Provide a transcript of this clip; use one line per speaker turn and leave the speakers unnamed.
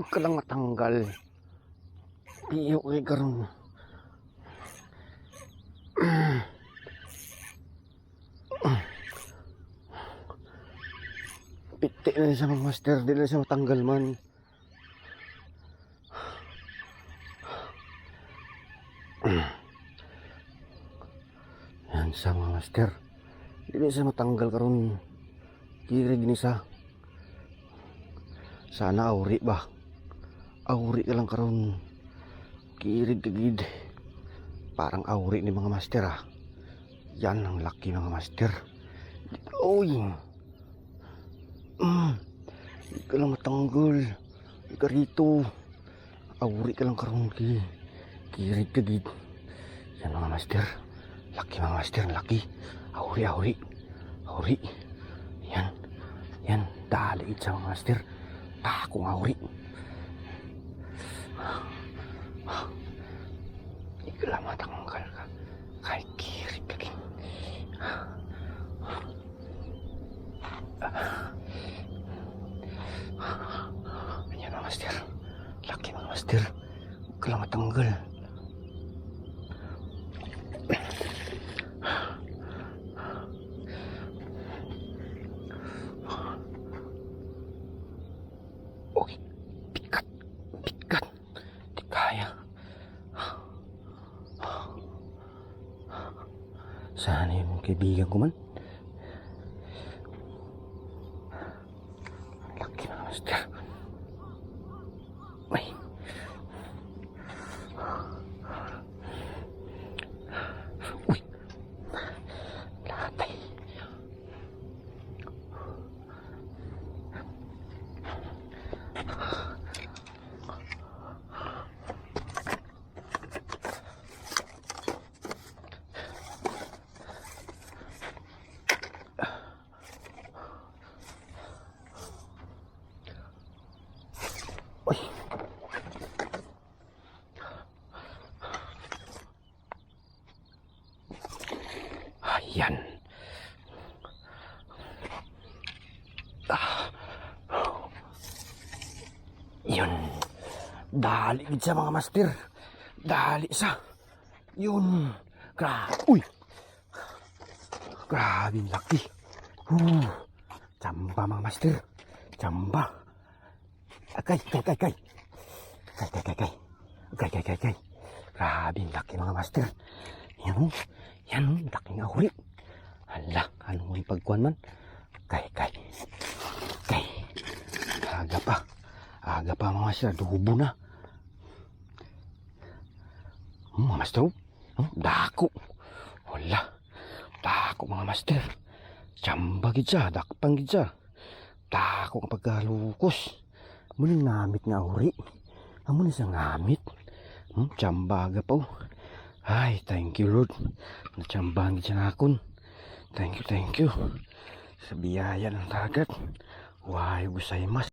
Huwag ka lang matanggal. Piyo kay karon. Piti na sa mga master, di na siya matanggal man. Yan sa mga master. Di siya matanggal karon. Kirig ni sa. Sana awri ba? Awri ka lang karon. Kirig kagid. Parang awri ni mga master ah. Yan ang laki mga master. Uy. Mm. Di ka lang matanggol. Di ka rito. Awri ka lang karon ki. Kirig kagid. Yan mga master. Laki mga master, laki. Awri, awri. Awri. Yan. Yan. Dali sa mga master. Takong awri. Di ka lang matanggal ka. Kay kirig kagid. Ayan mga master. Laki mga master. Huwag ka lang matanggal. Uy, pikat. Pikat. Sana yung kaibigan ko man? Laki mga master. Ay. Uy. Latay. Uy. Ayan. Ah. Yun. Dali sa mga master. Dali sa. Yun. Gra Uy. Grabe laki. Uh. Chamba mga master. Chamba. Agay, kay, kay, kay. Kay, kay, kay, kay. Kay, kay, kay, kay. Grabe, laki mga master. Yan o. Yan o, laking ahuri. Hala, ano mo ipagkuhan man? Kay, kay. Kay. Aga pa. Aga pa mga master. Dubo na. Hmm, mga master. oh. Hmm, dako. Wala. Dako mga master. Chamba gid siya. Dakpang gid siya. Dako kapag kalukos. Muna ngamit nga uri. Amo ni sa ngamit. Hmm, tsambaga pa oh. Ay, thank you Lord. Natsambahan siya na akon. Thank you, thank you. Sa biyaya ng dagat. Why, gusay mas.